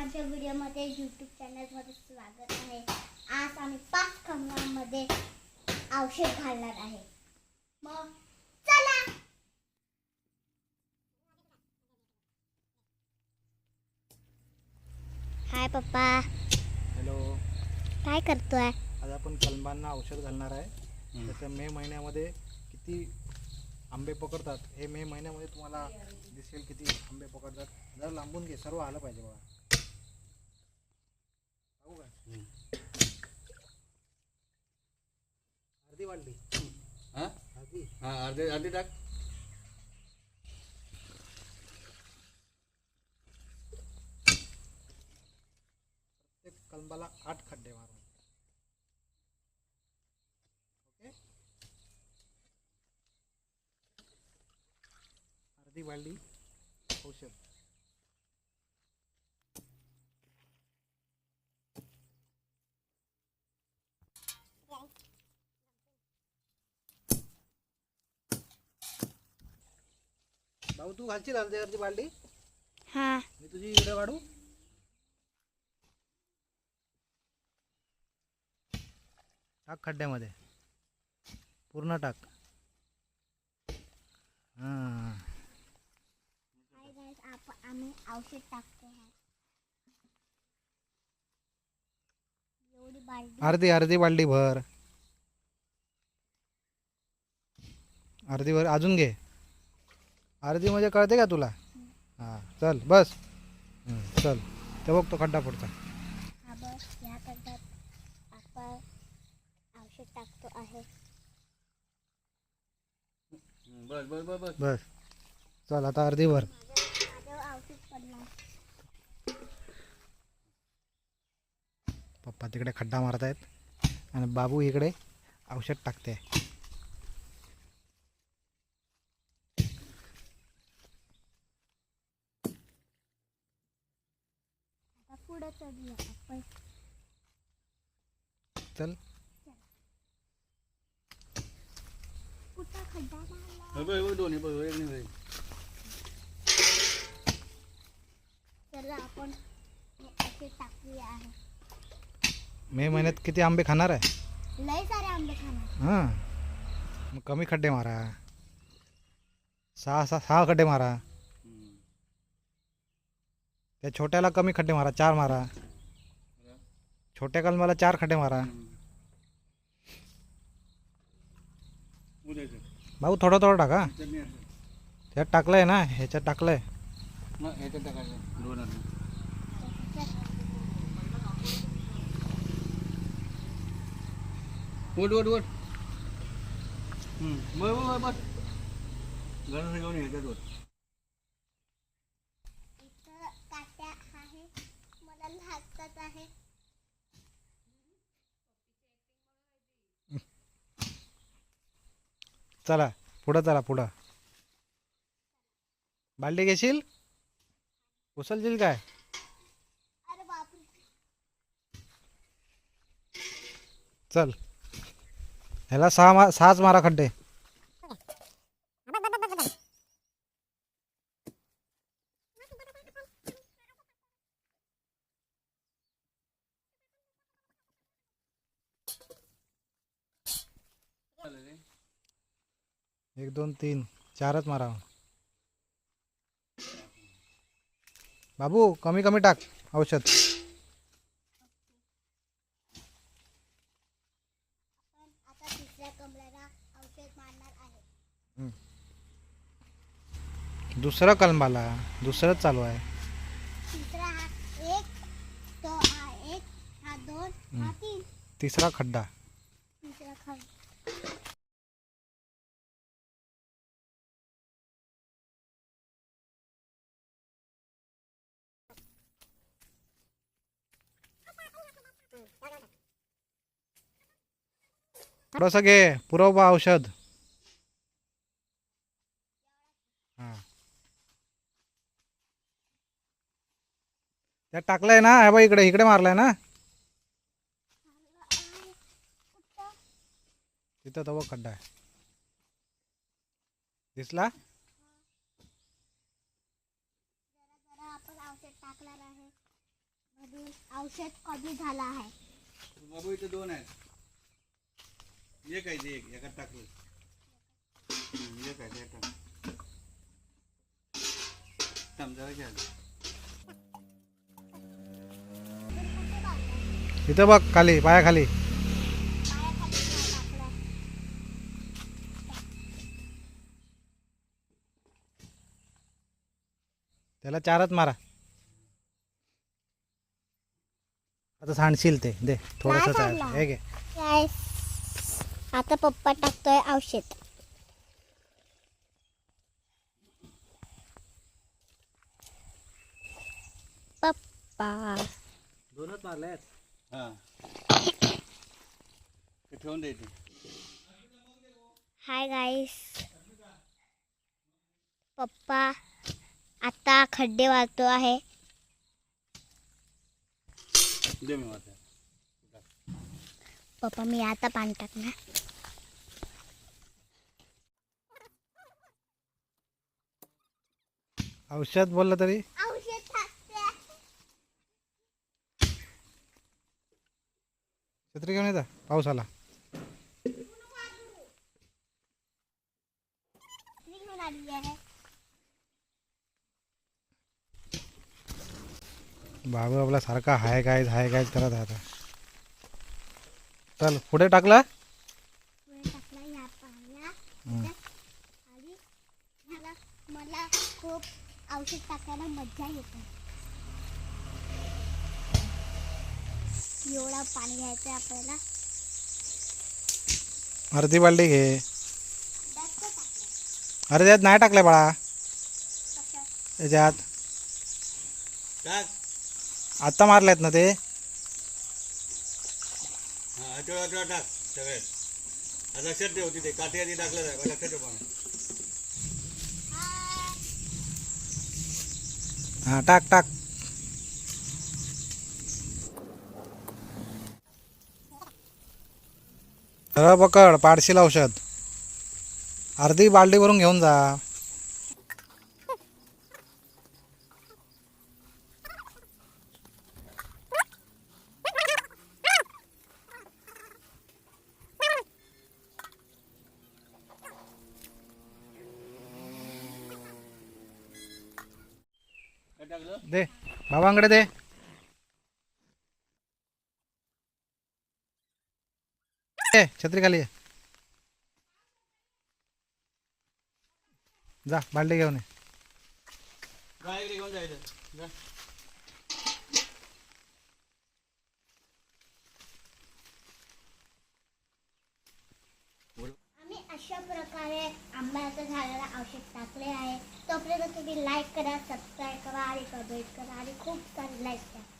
आमच्या व्हिडिओमध्ये यूट्यूब चॅनलमध्ये स्वागत आहे. आज आम्ही पाच कमरांमध्ये औषध घालणार आहे. मग चला! हाय पप्पा. हॅलो. काय करतोय? आज आपण कलमांना औषध घालणार आहे. त्याच्या मे महिन्यामध्ये किती आंबे पकडतात हे मे महिन्यामध्ये तुम्हाला दिसेल किती आंबे पकडतात. जरा लांबून घे सर्व आलं पाहिजे बघा. का अर्धी वाढली. हा? अर्धी हा अर्धे अर्धे टाक. प्रत्येक कलमाला आठ खड्डे मारा ओके? अर्धी वाढली. औषध भाऊ तू घालशील अर्धी अर्धी बालडी हा. मी तुझी इकडे वाढू. टाक खड्ड्यामध्ये. पूर्ण टाक. हां. हाय गाईस आपण आम्ही औषध टाकतो अर्धी अर्धी बालडी भर. अर्धी भर अजून घे. अर्धी म्हणजे कळते का तुला? हां चल बस. हं, चल. ते बघ तो खड्डा पडता हा बस. या करतात आपण औषध टाकतो आहे. बस बस बस बस. बस. चल आता अर्धी भर. माझं औषध पडला. पप्पा तिकडे खड्डा मारतायत. आणि बाबू इकडे औषध टाकते आता पुढे चढूया आपण दोन्ही आपण आहे मे महिन्यात किती आंबे खाणार आहे? लय सारे आंबे खाणार. हां. मग कमी खड्डे मारा. सहा सहा सहा खड्डे मारा. त्या छोट्याला कमी खड्डे मारा चार मारा. छोट्या कलमाला चार खड्डे मारा. भाऊ थोडं थोडं टाका त्यात टाकलंय ना ह्याच्यात टाकलंय. हम्म, बस बस बस बस. गणस घेऊन ह्याच्यात आहे मला लागतात आहे. चला पुढं चला पुढं. बालडी घेशील? उचलशील काय? चल. ह्याला सहा मा सहाच मारा खड्डे. एक दोन तीन. चारच मारा. बाबू कमी कमी टाक औषध. दुसरं कलमाला दुसरंच चालू आहे. तिसरा खड्डा तिसरा खड थोडस घे. पुरव बा औषध. हां. त्यात टाकलंय ना? हा बाई इकडे इकडे मारलाय ना? तिथं तो खड्डा आहे. दिसला? टाकणार आहे. औषध कमी झालं आहे. बाबू इथे दोन आहेत. एक आहे ते एक. एकात टाकलं. एक आहे ते टाक जरा घ्या. इथं बघ खाली नाही टाकलं. त्याला चारच मारा. आता सांडशील ते. दे थोडस नाही सांडला. हे घे. Guys, आता पप्पा टाकतोय औषध. पप्पा. दोनच मारले हां. ते ठेवून द्यायचे हाय गाईस पप्पा आता खड्डे वाळतो आहे. दे मी माझं पप्पा मी आता पाणी टाकणार. औषध बोललं तरी? छत्री घेऊन येता पाऊस आला घेऊन आली आहे बाबू आपला सारखा हाय काय हाय काय करत आहे आता चल पुढे टाकला? पुढे टाकला या पाण्यात. आणि मला मला खूप औषध टाकायला मजा येते. एवढं पाणी घ्यायचं आपल्याला. अर्धी बाल्टी घे. अरे त्यात नाही टाकलं बाळा. त्याच्यात. टाक. आत्ता मारलेत ना ते? हां आठवडा आठवडा टाक सगळ्यात आता लक्षात ठेव तिथे काठी आधी टाकलं जाय लक्षात ठेव पण हां टाक टाक. सरळ पकड पाडशील औषध. अर्धी बाल्टी भरून घेऊन जा. दे. भावांकडे दे. छत्री खाली ये. जा भांडे घेऊन ये. घेऊन जायचं जा आम्ही अशा प्रकारे आंब्याचं झाडाला औषध टाकले आहे. तोपर्यंत तुम्ही लाईक करा सबस्क्राईब करा आणि कमेंट करा आणि खूप सारे लाईक करा